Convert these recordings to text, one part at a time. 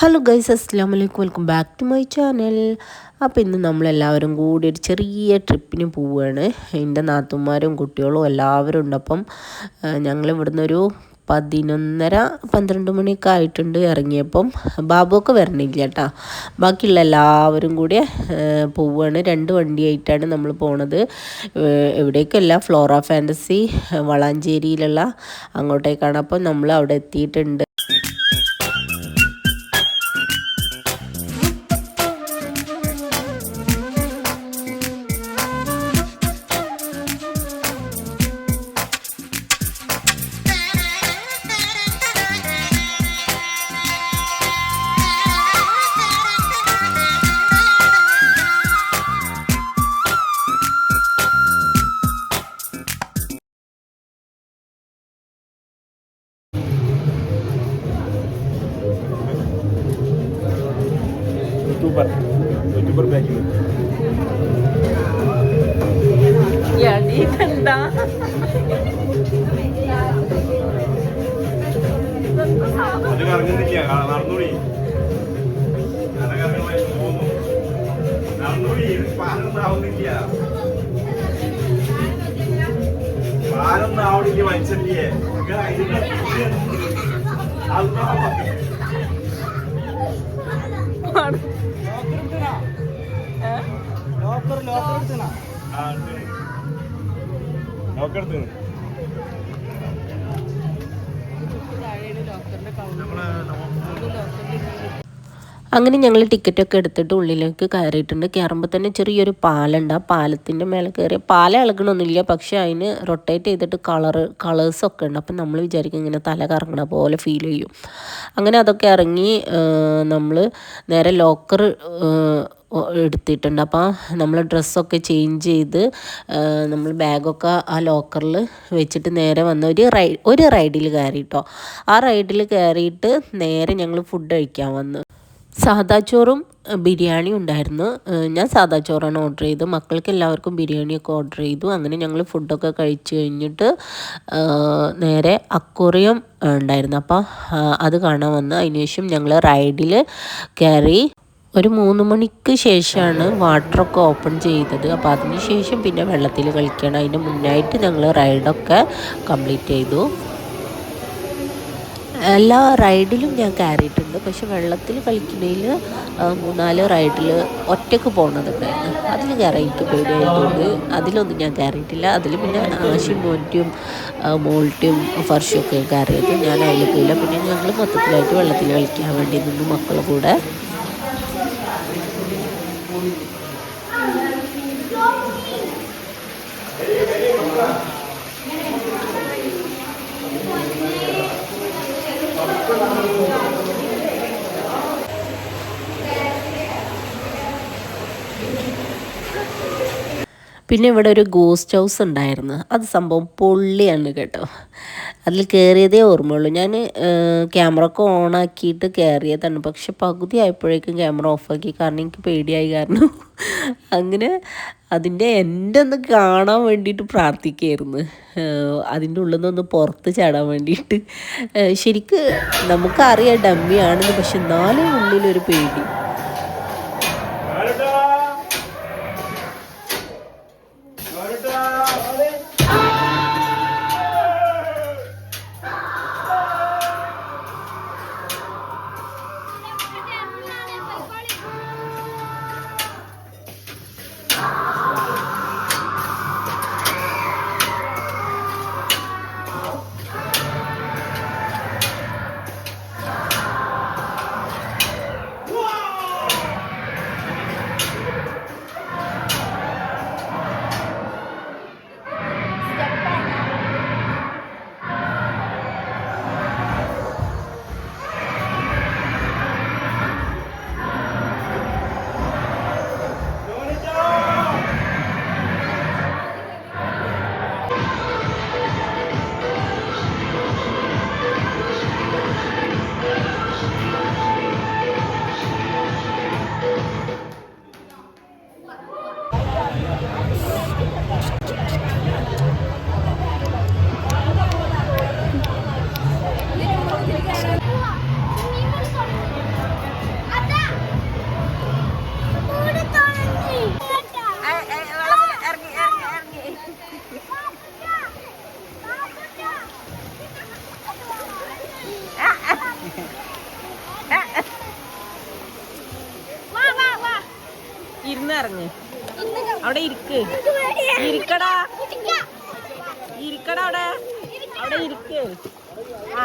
Hello guys അസ്സാം വലൈക്കും welcome back to my channel അപ്പോൾ ഇന്ന് നമ്മളെല്ലാവരും കൂടി ഒരു ചെറിയ ട്രിപ്പിന് പോവുകയാണ് എന്റെ നാത്തുമാരും കുട്ടികളും എല്ലാവരും ഉണ്ട്. അപ്പം ഞങ്ങൾ ഇവിടുന്ന് ഒരു പതിനൊന്നര പന്ത്രണ്ട് മണിയൊക്കെ ആയിട്ടുണ്ട് ഇറങ്ങിയപ്പം. ബാബുവൊക്കെ വരണില്ല കേട്ടോ. ബാക്കിയുള്ള എല്ലാവരും കൂടി പോവുകയാണ് രണ്ട് വണ്ടിയായിട്ടാണ് നമ്മൾ പോണത്. എവിടേക്കല്ല ഫ്ലോറ ഫാന്റസി വളാഞ്ചേരിയിലുള്ള അങ്ങോട്ടേക്കാണ്. അപ്പം നമ്മൾ അവിടെ എത്തിയിട്ടുണ്ട്. യൂട്യൂബർ യൂട്യൂബർ ബാക്കിൽ എണീക്കണ്ട അത് കറങ്ങുന്നില്ല നടന്നോളി അത്. നടന്നോളി പാലൊന്നും ആവുന്നില്ല പാലൊന്നും ആവണില്ല മനുഷ്യല്ലേ ഇങ്ങനെ ലോക്കെടുത്ത് അങ്ങനെ ഞങ്ങൾ ടിക്കറ്റൊക്കെ എടുത്തിട്ട് ഉള്ളിലേക്ക് കയറിയിട്ടുണ്ട്. കയറുമ്പോൾ തന്നെ ചെറിയൊരു പാലുണ്ട്. ആ പാലത്തിന്റെ മേലെ കയറി പാല ഇളകണമൊന്നുമില്ല പക്ഷേ അതിന് റൊട്ടേറ്റ് ചെയ്തിട്ട് കളറ് കളേഴ്സൊക്കെ ഉണ്ട്. അപ്പം നമ്മൾ വിചാരിക്കും ഇങ്ങനെ തല കറങ്ങണ പോലെ ഫീൽ ചെയ്യും. അങ്ങനെ അതൊക്കെ ഇറങ്ങി നമ്മൾ നേരെ ലോക്കർ എടുത്തിട്ടുണ്ട്. അപ്പോൾ നമ്മൾ ഡ്രസ്സൊക്കെ ചേഞ്ച് ചെയ്ത് നമ്മൾ ബാഗൊക്കെ ആ ലോക്കറിൽ വെച്ചിട്ട് നേരെ വന്ന ഒരു റൈഡ് ഒരു റൈഡിൽ കയറിയിട്ടോ ആ റൈഡിൽ കയറിയിട്ട് നേരെ ഞങ്ങൾ ഫുഡ് കഴിക്കാൻ വന്നു. സാദാ ചോറും ബിരിയാണി ഉണ്ടായിരുന്നു. ഞാൻ സാദാ ചോറാണ് ഓർഡർ ചെയ്തത്. മക്കൾക്ക് എല്ലാവർക്കും ബിരിയാണിയൊക്കെ ഓർഡർ ചെയ്തു. അങ്ങനെ ഞങ്ങൾ ഫുഡൊക്കെ കഴിച്ച് കഴിഞ്ഞിട്ട് നേരെ അക്വറിയം ഉണ്ടായിരുന്നു. അപ്പോൾ അത് കാണാൻ വന്ന്. അതിനുശേഷം ഞങ്ങൾ റൈഡിൽ കയറി ഒരു മൂന്ന് മണിക്ക് ശേഷമാണ് വാട്ടറൊക്കെ ഓപ്പൺ ചെയ്തത്. അപ്പോൾ അതിന് ശേഷം പിന്നെ വെള്ളത്തിൽ കളിക്കണം. അതിന് മുന്നായിട്ട് ഞങ്ങൾ റൈഡൊക്കെ കംപ്ലീറ്റ് ചെയ്തു. എല്ലാ റൈഡിലും ഞാൻ കയറിയിട്ടുണ്ട്. പക്ഷെ വെള്ളത്തിൽ കളിക്കുന്നതിൽ മൂന്നാൽ റൈഡിൽ ഒറ്റയ്ക്ക് പോകണതുണ്ടായിരുന്നു അതിൽ കയറാൻ എനിക്ക് പേടിയായതുകൊണ്ട് അതിലൊന്നും ഞാൻ കയറിയിട്ടില്ല. അതിൽ പിന്നെ ആശി മോറ്റും മോൾട്ടും ഫർഷും കയറിയത് ഞാൻ അതിൽ പോയില്ല പിന്നെ ഞങ്ങൾ മൊത്തത്തിലായിട്ട് വെള്ളത്തിൽ കളിക്കാൻ വേണ്ടി നിന്നു മക്കളുടെ കൂടെ. ¿verdad? പിന്നെ ഇവിടെ ഒരു ഗോസ്റ്റ് ഹൗസ് ഉണ്ടായിരുന്നു. അത് സംഭവം പൊള്ളിയാണ് കേട്ടോ. അതിൽ കയറിയതേ ഓർമ്മയുള്ളൂ. ഞാൻ ക്യാമറ ഒക്കെ ഓണാക്കിയിട്ട് കയറിയതാണ് പക്ഷെ പകുതി ആയപ്പോഴേക്കും ക്യാമറ ഓഫാക്കി കാരണം എനിക്ക് പേടിയായി കാരണം അങ്ങനെ അതിന്റെ എന്റെ ഒന്ന് കാണാൻ വേണ്ടിയിട്ട് പ്രാർത്ഥിക്കുകയായിരുന്നു. അതിന്റെ ഉള്ളിൽ നിന്നൊന്ന് പുറത്ത് ചാടാൻ വേണ്ടിയിട്ട്. ശരിക്ക് നമുക്കറിയാം ഡമ്മിയാണെന്ന് പക്ഷെ എന്നാലും ഉള്ളിലൊരു പേടി. ഇരുന്ന് ഇറങ്ങ് അവിടെ ഇരിക്ക്. ഇരിക്കടാ. ഇരിക്കടാ അവിടെ. അവിടെ ഇരിക്ക്. ആ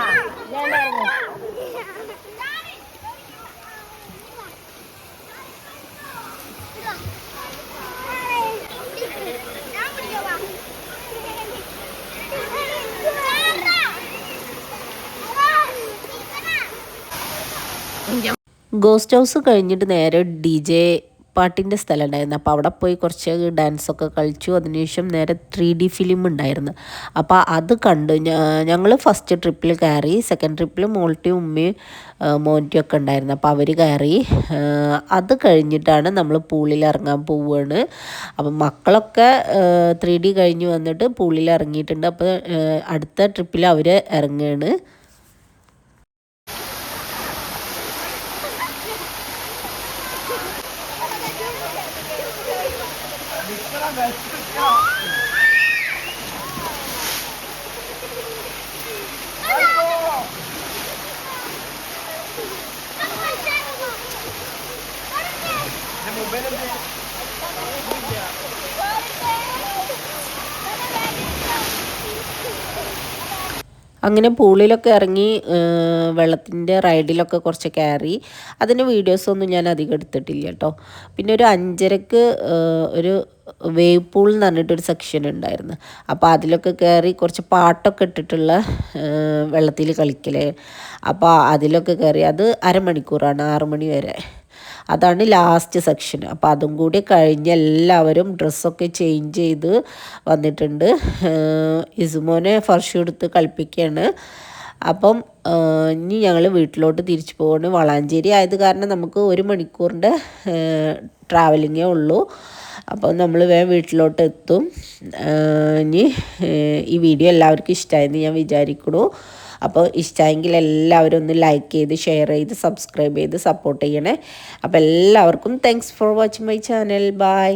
ഗോസ്റ്റ് ഹൗസ് കഴിഞ്ഞിട്ട് നേരെ ഡി ജെ പാട്ടിന്റെ സ്ഥലം ഉണ്ടായിരുന്നു അപ്പോൾ അവിടെ പോയി കുറച്ച് ഡാൻസൊക്കെ കളിച്ചു. അതിനുശേഷം നേരെ ത്രീ ഡി ഫിലിം ഉണ്ടായിരുന്നു. അപ്പോൾ അത് കണ്ടു. ഞങ്ങൾ ഫസ്റ്റ് ട്രിപ്പിൽ കയറി സെക്കൻഡ് ട്രിപ്പിൽ മോൾട്ടി ഉമ്മയും മോന്റിയും ഒക്കെ ഉണ്ടായിരുന്നു. അപ്പോൾ അവർ കയറി അത് കഴിഞ്ഞിട്ടാണ് നമ്മൾ പൂളിൽ ഇറങ്ങാൻ പോവുകയാണ് അപ്പം മക്കളൊക്കെ ത്രീ ഡി കഴിഞ്ഞ് വന്നിട്ട് പൂളിൽ ഇറങ്ങിയിട്ടുണ്ട്. അപ്പോൾ അടുത്ത ട്രിപ്പിൽ അവർ ഇറങ്ങുകയാണ് Devolvendo o അങ്ങനെ പൂളിലൊക്കെ ഇറങ്ങി വെള്ളത്തിന്റെ റൈഡിലൊക്കെ കുറച്ച് കയറി. അതിന്റെ വീഡിയോസൊന്നും ഞാൻ അധികം എടുത്തിട്ടില്ല കേട്ടോ പിന്നെ ഒരു അഞ്ചരക്ക് ഒരു വേവ് പൂൾ എന്ന് പറഞ്ഞിട്ടൊരു സെക്ഷൻ ഉണ്ടായിരുന്നു. അപ്പോൾ അതിലൊക്കെ കയറി കുറച്ച് പാട്ടൊക്കെ ഇട്ടിട്ടുള്ള വെള്ളത്തിൽ കളിക്കലേ. അപ്പോൾ അതിലൊക്കെ കയറി. അത് അരമണിക്കൂറാണ് ആറ് മണി വരെ. അതാണ് ലാസ്റ്റ് സെക്ഷൻ അപ്പോൾ അതും കൂടി കഴിഞ്ഞ് എല്ലാവരും ഡ്രസ്സൊക്കെ ചേഞ്ച് ചെയ്ത് വന്നിട്ടുണ്ട്. ഇസുമോനെ ഫർഷ് എടുത്ത് കളിപ്പിക്കുകയാണ് അപ്പം ഇനി ഞങ്ങൾ വീട്ടിലോട്ട് തിരിച്ചു പോവാണ്. വളാഞ്ചേരി ആയത് കാരണം നമുക്ക് ഒരു മണിക്കൂറിന്റെ ട്രാവലിങ്ങേ ഉള്ളൂ. അപ്പം നമ്മൾ വേഗം വീട്ടിലോട്ട് എത്തും. ഇനി ഈ വീഡിയോ എല്ലാവർക്കും ഇഷ്ടമായെന്ന് ഞാൻ വിചാരിക്കുന്നു. അപ്പോൾ ഇഷ്ടമെങ്കിൽ എല്ലാവരും ഒന്ന് ലൈക്ക് ചെയ്ത് ഷെയർ ചെയ്ത് സബ്സ്ക്രൈബ് ചെയ്ത് സപ്പോർട്ട് ചെയ്യണേ. അപ്പോൾ എല്ലാവർക്കും thanks for watching my channel bye